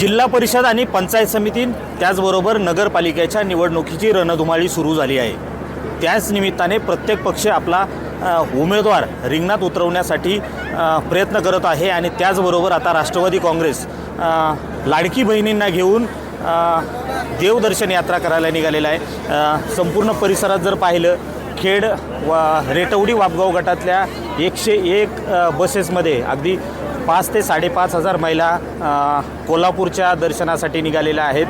जिल्हा परिषद आणि पंचायत समिती त्याचबरोबर नगरपालिकेच्या निवडणुकीची रणधुमाळी सुरू झाली आहे. त्याच निमित्ताने प्रत्येक पक्ष आपला उमेदवार रिंगणात उतरवण्यासाठी प्रयत्न करत आहे आणि त्याचबरोबर आता राष्ट्रवादी काँग्रेस लाडकी बहिणींना घेऊन देवदर्शन यात्रा करायला निघालेला आहे. संपूर्ण परिसरात जर पाहिलं खेड व रेटवडी वापगाव गटातल्या एकशे एक बसेसमध्ये अगदी पाच ते साडेपाच हजार महिला कोल्हापूरच्या दर्शनासाठी निघालेल्या आहेत.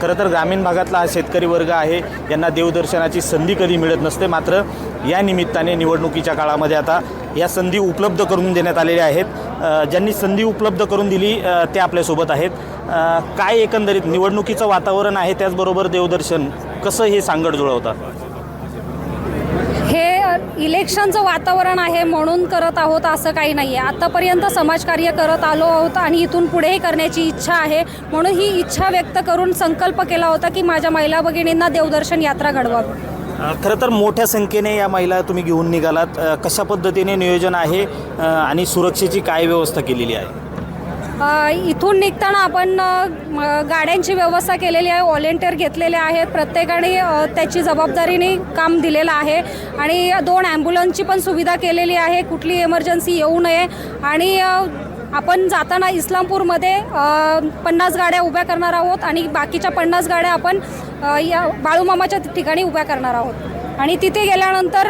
खरं तर ग्रामीण भागातला हा शेतकरी वर्ग आहे. यांना देवदर्शनाची संधी कधी मिळत नसते. मात्र या निमित्ताने निवडणुकीच्या काळामध्ये आता या संधी उपलब्ध करून देण्यात आलेल्या आहेत. ज्यांनी संधी उपलब्ध करून दिली ते आपल्यासोबत आहेत. काय एकंदरीत निवडणुकीचं वातावरण आहे त्याचबरोबर देवदर्शन कसं हे सांगड जुळवतात? इलेक्शनचं वातावरण आहे म्हणून करत आहोत असं काही नाही आहे आत्तापर्यंत समाजकार्य करत आलो आहोत आणि इथून पुढेही करण्याची इच्छा आहे. म्हणून ही इच्छा व्यक्त करून संकल्प केला होता की माझ्या महिला भगिनींना देवदर्शन यात्रा घडवावी. खरं तर मोठ्या संख्येने या महिला तुम्ही घेऊन निघालात. कशा पद्धतीने नियोजन आहे? आणि सुरक्षेची काय व्यवस्था केलेली आहे? इथून निघताना आपण गाड्यांची व्यवस्था केलेली आहे व्हॉलेंटियर घेतलेले आहेत प्रत्येकाने त्याची जबाबदारीने काम दिलेलं आहे. आणि दोन ॲम्ब्युलन्सची पण सुविधा केलेली आहे कुठली इमर्जन्सी येऊ नये. आणि आपण जाताना इस्लामपूरमध्ये पन्नास गाड्या उभ्या करणार आहोत आणि बाकीच्या पन्नास गाड्या आपण या बाळूमामाच्या ठिकाणी उभ्या करणार आहोत. आणि तिथे गेल्यानंतर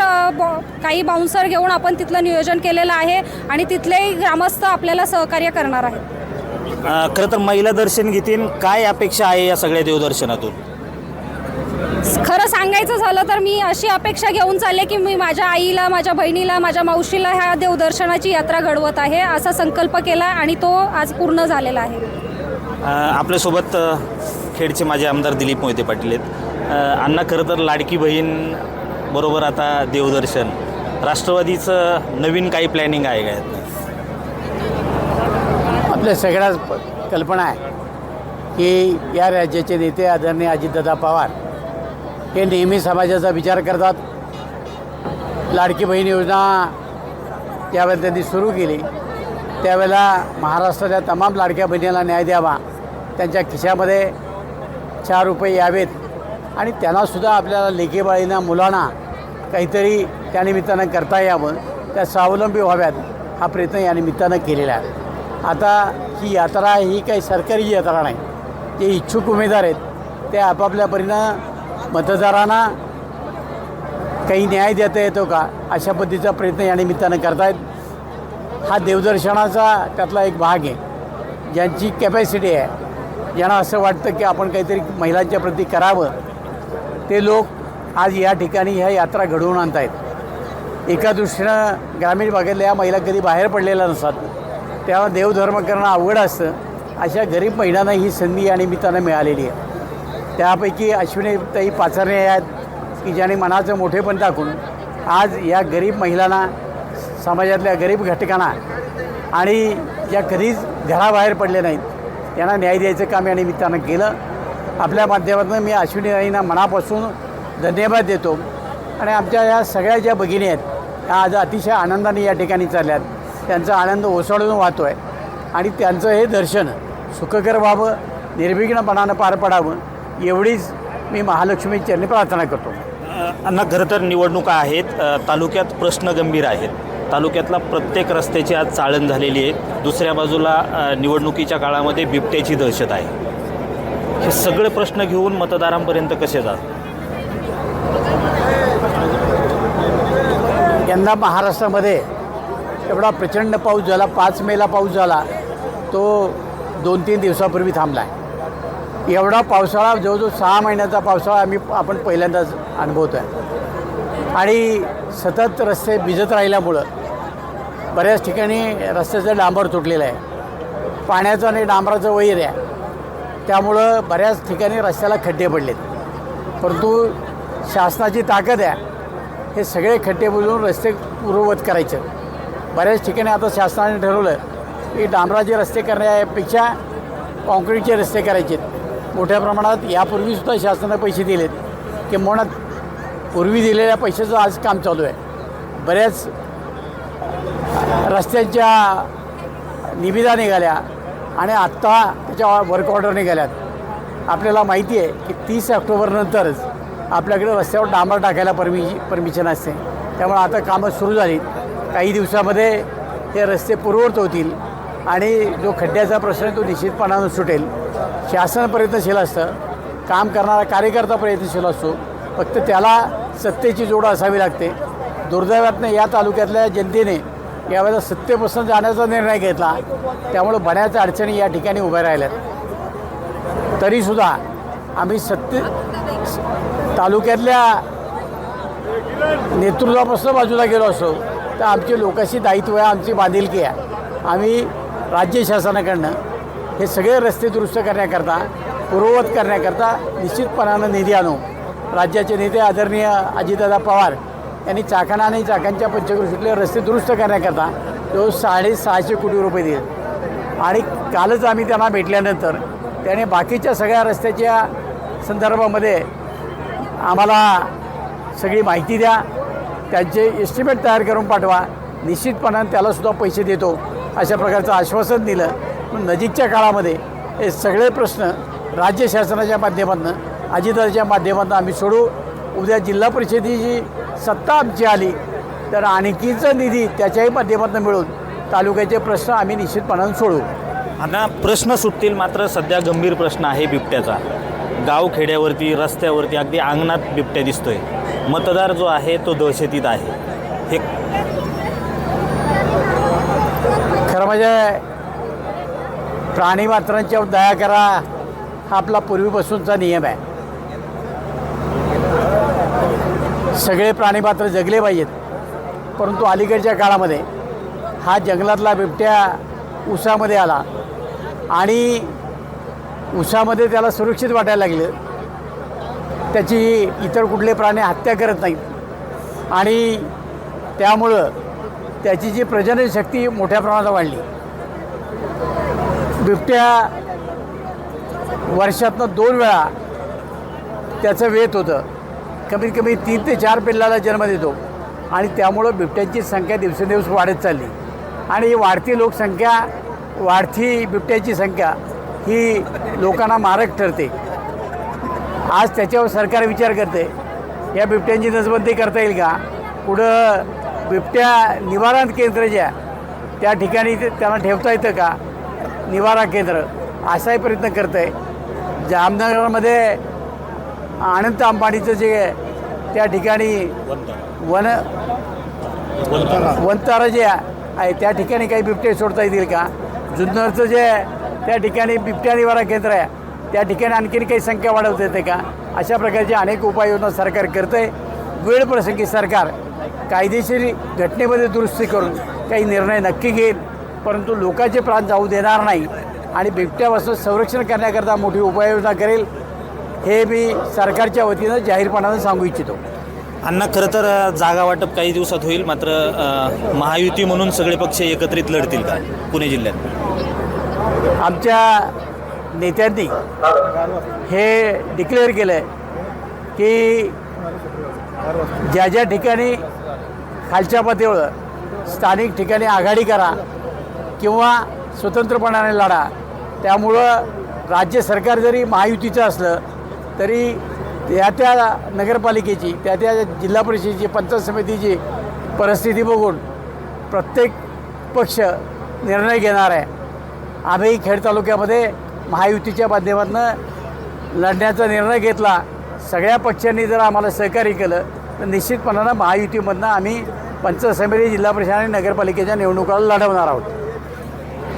काही बाउन्सर घेऊन आपण तिथलं नियोजन केलेलं आहे आणि तिथले ग्रामस्थ आपल्याला सहकार्य करणार आहेत. खरं तर महिला दर्शन घेतील. काय अपेक्षा आहे या सगळ्या देवदर्शनातून? खरं सांगायचं झालं तर मी अशी अपेक्षा घेऊन चालले की मी माझ्या आईला माझ्या बहिणीला माझ्या मावशीला ह्या देवदर्शनाची यात्रा घडवत आहे असा संकल्प केला आणि तो आज पूर्ण झालेला आहे. अ, आपल्यासोबत अ, खेडचे माझे आमदार दिलीप मोहिते पाटील आहेत. अ, अण्णा खरं तर लाडकी बहीण बरोबर आता देवदर्शन. राष्ट्रवादीचं नवीन काही प्लॅनिंग आहे काय आपल्या सगळ्याच कल्पना आहे की या राज्याचे नेते आदरणीय अजितदादा पवार हे नेहमी समाजाचा विचार करतात. लाडकी बहीण योजना ज्यावेळेला त्यांनी सुरू केली त्यावेळेला महाराष्ट्राच्या तमाम लाडक्या बहिणीला न्याय द्यावा त्यांच्या खिशामध्ये चार रुपये यावेत. आणि त्यांनासुद्धा आपल्याला लेखेबाळींना मुलांना काहीतरी त्यानिमित्तानं करता यावं. त्या स्वावलंबी व्हाव्यात हा प्रयत्न या निमित्तानं केलेला आहे. आता ही यात्रा ही काही सरकारी यात्रा नाही. जे इच्छुक उमेदवार आहेत. ते आपापल्या परीनं मतदारांना काही न्याय देता येतो का अशा पद्धतीचा प्रयत्न या निमित्तानं करतायत. हा देवदर्शनाचा त्यातला एक भाग आहे. ज्यांची कॅपॅसिटी आहे ज्यांना असं वाटतं की आपण काहीतरी महिलांच्या प्रती करावं ते लोक आज या ठिकाणी ह्या यात्रा घडवून आणत आहेत एका दृष्टीनं ग्रामीण भागातल्या या महिला कधी बाहेर पडलेल्या नसतात. तेव्हा देवधर्म करणं अवघड असतं. अशा गरीब महिलांना ही संधी या निमित्तानं मिळालेली आहे. त्यापैकी अश्विनीताई पाचरणे आहेत की ज्याने मनाचं मोठेपण टाकून आज या गरीब महिलांना समाजातल्या गरीब घटकांना आणि ज्या कधीच घराबाहेर पडले नाहीत यांना न्याय द्यायचं काम या निमित्तानं केलं. आपल्या माध्यमातून मी अश्विनी राईंना मनापासून धन्यवाद देतो. आणि आमच्या या सगळ्या ज्या भगिनी आहेत त्या आज अतिशय आनंदाने या ठिकाणी चालल्यात. त्यांचा आनंद ओसळून वाहतो आहे आणि त्यांचं हे दर्शन सुखकर व्हावं निर्विघ्नपणानं पार पडावं एवढीच मी महालक्ष्मी चरणी प्रार्थना करतो. अण्णा खरं तर निवडणुका आहेत. तालुक्यात प्रश्न गंभीर आहेत. तालुक्यातला प्रत्येक रस्त्याची आज चाळण झालेली आहे. दुसऱ्या बाजूला निवडणुकीच्या काळामध्ये बिबट्याची दहशत आहे. हे सगळे प्रश्न घेऊन मतदारांपर्यंत कसे जात यंदा महाराष्ट्रामध्ये एवढा प्रचंड पाऊस झाला पाच मेला पाऊस झाला तो दोन तीन दिवसापूर्वी थांबला आहे एवढा पावसाळा जवळजवळ सहा महिन्याचा पावसाळा आम्ही आपण पहिल्यांदाच अनुभवतो आहे आणि सतत रस्ते भिजत राहिल्यामुळं बऱ्याच ठिकाणी रस्त्याचं डांबर तुटलेलं आहे. पाण्याचं आणि डांबराचं वैर आहे. त्यामुळं बऱ्याच ठिकाणी रस्त्याला खड्डे पडलेत. परंतु शासनाची ताकद आहे. हे सगळे खड्डे बुजवून रस्ते पूर्ववत करायचे. बऱ्याच ठिकाणी आता शासनाने ठरवलं की डांबराचे रस्ते करण्यापेक्षा कॉन्क्रीटचे रस्ते करायचे मोठ्या प्रमाणात यापूर्वीसुद्धा शासनाने पैसे दिलेत. किंबहुना पूर्वी दिलेल्या पैशाचं आज काम चालू आहे. बऱ्याच रस्त्यांच्या निविदा निघाल्या. आणि आत्ता त्याच्या वर्क ऑर्डरने गेल्यात. आपल्याला माहिती आहे की तीस ऑक्टोबरनंतरच आपल्याकडे रस्त्यावर डांबर टाकायला परमि परमिशन असते. त्यामुळे आता कामं सुरू झाली काही दिवसामध्ये हे रस्ते पूर्ववत होतील आणि जो खड्ड्याचा प्रश्न आहे तो निश्चितपणानं सुटेल. शासन प्रयत्नशील असतं. काम करणारा कार्यकर्ता प्रयत्नशील असतो. फक्त त्याला सत्तेची जोड असावी लागते. दुर्दैवातनं या तालुक्यातल्या जनतेने यावेळेला सत्तेपासून जाण्याचा निर्णय घेतला. त्यामुळे बऱ्याच अडचणी या ठिकाणी उभ्या राहिल्यात. तरीसुद्धा आम्ही सत्ते तालुक्यातल्या नेतृत्वापासून बाजूला गेलो असो तर आमची लोकांशी दायित्व आहे आमची बांधिलकी आहे. आम्ही राज्य शासनाकडनं हे सगळे रस्ते दुरुस्त करण्याकरता पूर्ववत करण्याकरता निश्चितपणानं निधी आणू. राज्याचे नेते आदरणीय अजितदादा पवार यांनी चाकणा आणि चाकांच्या पंचकृषीतले रस्ते दुरुस्त करण्याकरता तो साडेसहाशे कोटी रुपये दिले. आणि कालच आम्ही त्यांना भेटल्यानंतर त्याने बाकीच्या सगळ्या रस्त्याच्या संदर्भामध्ये आम्हाला सगळी माहिती द्या त्यांचे एस्टिमेट तयार करून पाठवा निश्चितपणानं त्यालासुद्धा पैसे देतो अशा प्रकारचं आश्वासन दिलं. पण नजीकच्या काळामध्ये हे सगळे प्रश्न राज्य शासनाच्या माध्यमातून अजिताच्या माध्यमातून आम्ही सोडू. उद्या जिल्हा परिषदेची सत्ता आमची आली तर आणखीचा निधी त्याच्याही माध्यमातून मिळून तालुक्याचे प्रश्न आम्ही निश्चितपणाने सोडू. आता प्रश्न सुटतील मात्र सध्या गंभीर प्रश्न आहे बिबट्याचा. गाव खेड्यावरती रस्त्यावरती अगदी अंगणात बिबट्या दिसतोय. मतदार जो आहे तो दहशतीत आहे. हे खरं म्हणजे प्राणी मात्रांच्यावर दया करा हा आपला पूर्वीपासूनचा नियम आहे. सगळे प्राणी मात्र जगले पाहिजेत. परंतु अलीकडच्या काळामध्ये हा जंगलातला बिबट्या उसामध्ये आला आणि उसामध्ये त्याला सुरक्षित वाटायला लागलं. त्याची इतर कुठले प्राणी हत्या करत नाहीत. आणि त्यामुळं त्याची जी प्रजनन शक्ती मोठ्या प्रमाणात वाढली. बिबट्या वर्षातनं दोन वेळा त्याचं वेत होतं. कमीत कमी तीन ते चार पिल्लाला जन्म देतो. आणि त्यामुळं बिबट्यांची संख्या दिवसेंदिवस वाढत चालली. आणि ही वाढती लोकसंख्या वाढती बिबट्याची संख्या ही लोकांना मारक ठरते. आज त्याच्यावर सरकार विचार करते या बिबट्यांची नसबंदी करता येईल का? पुढं बिबट्या निवारण केंद्र ज्या त्या ठिकाणी त्यांना ठेवता येतं का? निवारा केंद्र असाही प्रयत्न करतं आहे जामनगरमध्ये अनंत अंबानीचं जे त्या ठिकाणी वन वनतारा जे आहे त्या ठिकाणी काही बिबटे सोडता येतील का? जुन्नरचं जे त्या ठिकाणी बिबट्या निवारा केंद्र आहे. त्या ठिकाणी आणखीन काही संख्या वाढवता येते का? अशा प्रकारचे अनेक उपाययोजना सरकार करतं आहे वेळ प्रसंगी सरकार कायदेशीर घटनेमध्ये दुरुस्ती करून काही निर्णय नक्की घेईल. परंतु लोकांचे प्राण जाऊ देणार नाही आणि बिबट्यापासून संरक्षण करण्याकरता मोठी उपाययोजना करेल. हे मी सरकारच्या वतीनं जाहीरपणानं सांगू इच्छितो. अण्णा खरं तर जागा वाटप काही दिवसात होईल मात्र अ, महायुती म्हणून सगळे पक्ष एकत्रित लढतील का पुणे जिल्ह्यात? आमच्या नेत्यांनी हे डिक्लेअर केलं आहे की ज्या ज्या ठिकाणी खालच्या पातळीवर स्थानिक ठिकाणी आघाडी करा किंवा स्वतंत्रपणाने लढा त्यामुळं राज्य सरकार जरी महायुतीचं असलं तरी त्या त्या नगरपालिकेची त्या त्या जिल्हा परिषदेची पंचायत समितीची परिस्थिती बघून प्रत्येक पक्ष निर्णय घेणार आहे. आम्ही खेड तालुक्यामध्ये महायुतीच्या माध्यमातून लढण्याचा निर्णय घेतला. सगळ्या पक्षांनी जर आम्हाला सहकार्य केलं तर निश्चितपणानं महायुतीमधनं आम्ही पंचायत समिती जिल्हा परिषद आणि नगरपालिकेच्या निवडणुकाला लढवणार आहोत.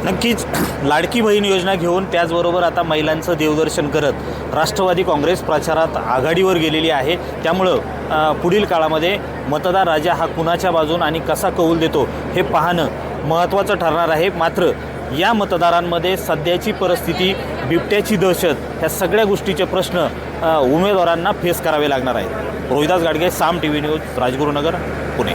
नक्कीच लाडकी बहीण योजना घेऊन त्याचबरोबर आता महिलांचं देवदर्शन करत राष्ट्रवादी काँग्रेस प्रचारात आघाडीवर गेलेली आहे. त्यामुळं पुढील काळामध्ये मतदार राजा हा कुणाच्या बाजून आणि कसा कौल देतो हे पाहणं महत्त्वाचं ठरणार आहे. मात्र या मतदारांमध्ये सध्याची परिस्थिती बिबट्याची दहशत ह्या सगळ्या गोष्टीचे प्रश्न उमेदवारांना फेस करावे लागणार आहेत. Rohidas Gadge Saam T V news Rajgurunagar Pune.